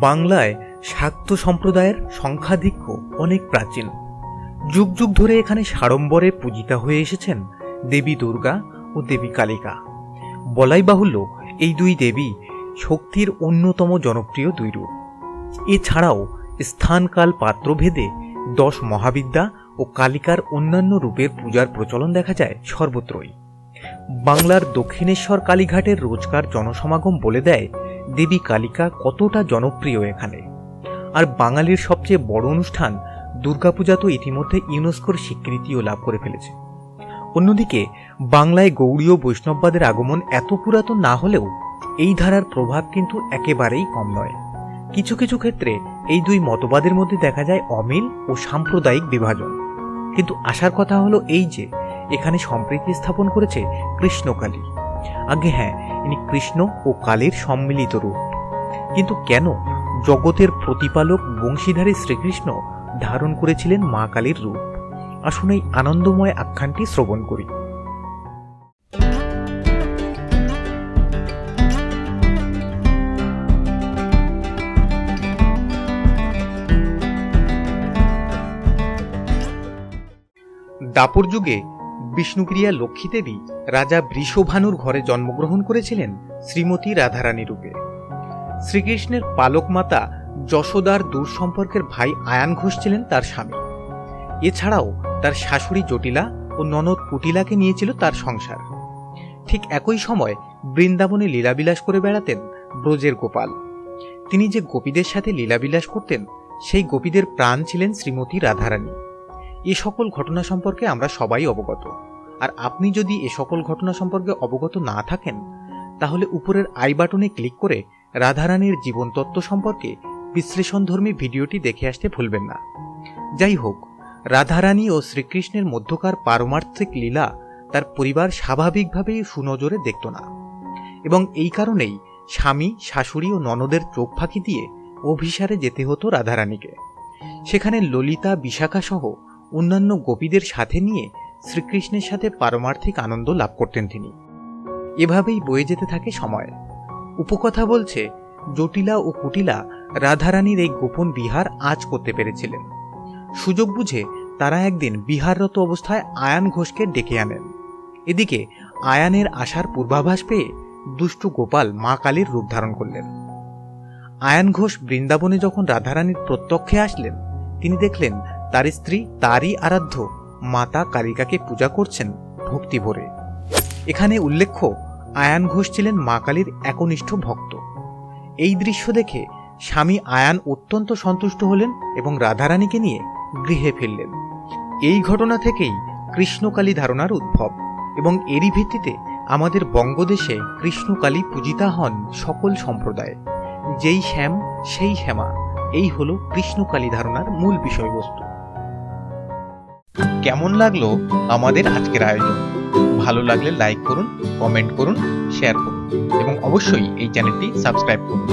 বাংলায় শাক্ত সম্প্রদায়ের সংখ্যাধিক্য অনেক প্রাচীন। যুগ যুগ ধরে এখানে সাড়ম্বরে পূজিতা হয়ে এসেছেন দেবী দুর্গা ও দেবী কালিকা। বলাই বাহুল্য, এই দুই দেবী শক্তির অন্যতম জনপ্রিয় দুই রূপ। এছাড়াও স্থানকাল পাত্রভেদে দশ মহাবিদ্যা ও কালিকার অন্যান্য রূপের পূজার প্রচলন দেখা যায় সর্বত্রই। বাংলার দক্ষিণেশ্বর কালীঘাটের রোজকার জনসমাগম বলে দেয় দেবী কালিকা কতটা জনপ্রিয় এখানে। আর বাঙালির সবচেয়ে বড় অনুষ্ঠান দুর্গাপূজা তো ইতিমধ্যে ইউনেস্কোর স্বীকৃতিও লাভ করে ফেলেছে। অন্যদিকে বাংলায় গৌড়ীয় বৈষ্ণববাদের আগমন এত পুরাতন না হলেও এই ধারার প্রভাব কিন্তু একেবারেই কম নয়। কিছু কিছু ক্ষেত্রে এই দুই মতবাদের মধ্যে দেখা যায় অমিল ও সাম্প্রদায়িক বিভাজন। কিন্তু আসার কথা হলো এই যে, এখানে সম্প্রীতি স্থাপন করেছে কৃষ্ণকালী। আগে হ্যাঁ ইনি কৃষ্ণ ও কালীর সম্মিলিত রূপ। কিন্তু কেন জগতের প্রতিপালক বংশীধারী শ্রীকৃষ্ণ ধারণ করেছিলেন মা কালীর রূপ? আসুন এই আনন্দময় আখ্যানটি শ্রবণ করি। দাপর যুগে বিষ্ণুপ্রিয়া লক্ষ্মীদেবী রাজা বৃষভানুর ঘরে জন্মগ্রহণ করেছিলেন শ্রীমতী রাধারানী রূপে। শ্রীকৃষ্ণের পালক মাতা যশোদার দূর সম্পর্কের ভাই আয়ান ঘোষ ছিলেন তার স্বামী। এছাড়াও তার শাশুড়ি জটিলা ও ননদ কুটিলাকে নিয়েছিল তার সংসার। ঠিক একই সময় বৃন্দাবনে লীলাবিলাস করে বেড়াতেন ব্রজের গোপাল। তিনি যে গোপীদের সাথে লীলাবিলাস করতেন, সেই গোপীদের প্রাণ ছিলেন শ্রীমতী রাধারানী। এ সকল ঘটনা সম্পর্কে আমরা সবাই অবগত। আর আপনি যদি এ সকল ঘটনা সম্পর্কে অবগত না থাকেন, তাহলে উপরের আই বাটনে ক্লিক করে রাধারানীর জীবনতত্ত্ব সম্পর্কে বিশ্লেষণধর্মী ভিডিওটি দেখে আসতে ভুলবেন না। যাই হোক, রাধারানী ও শ্রীকৃষ্ণের মধ্যকার পারমার্থিক লীলা তার পরিবার স্বাভাবিকভাবেই সুনজরে দেখত না। এবং এই কারণেই স্বামী, শাশুড়ি ও ননদের চোখ ফাঁকি দিয়ে অভিসারে যেতে হতো রাধারানীকে। সেখানে ললিতা বিশাখা সহ অন্যান্য গোপীদের সাথে নিয়ে শ্রীকৃষ্ণের সাথে পারমার্থিক আনন্দ লাভ করতেন তিনি। এভাবেই বয়ে যেতে থাকে সময়। উপকথা বলছে জটিলা ও কুটিলা রাধারানীর এই গোপন বিহার আজ করতে পেরেছিলেন। সুযোগ বুঝে তারা একদিন বিহাররত অবস্থায় আয়ান ঘোষকে ডেকে আনেন। এদিকে আয়ানের আসার পূর্বাভাস পেয়ে দুষ্টু গোপাল মা কালীর রূপ ধারণ করলেন। আয়ান ঘোষ বৃন্দাবনে যখন রাধারানীর প্রত্যক্ষে আসলেন, তিনি দেখলেন তার স্ত্রী তারই আরাধ্য মাতা কালিকাকে পূজা করছেন ভক্তি ভরে। এখানে উল্লেখ্য, আয়ান ঘোষ ছিলেন মা কালীর একনিষ্ঠ ভক্ত। এই দৃশ্য দেখে স্বামী আয়ান অত্যন্ত সন্তুষ্ট হলেন এবং রাধারানীকে নিয়ে গৃহে ফিরলেন। এই ঘটনা থেকেই কৃষ্ণকালী ধারণার উদ্ভব এবং এরই ভিত্তিতে আমাদের বঙ্গদেশে কৃষ্ণকালী পূজিতা হন সকল সম্প্রদায়। যেই শ্যাম, সেই শ্যামা, এই হলো কৃষ্ণকালী ধারণার মূল বিষয়বস্তু। কেমন লাগল আমাদের আজকের আয়োজন? ভালো লাগলে লাইক করুন কমেন্ট করুন শেয়ার করুন এবং অবশ্যই এই চ্যানেলটি সাবস্ক্রাইব করুন।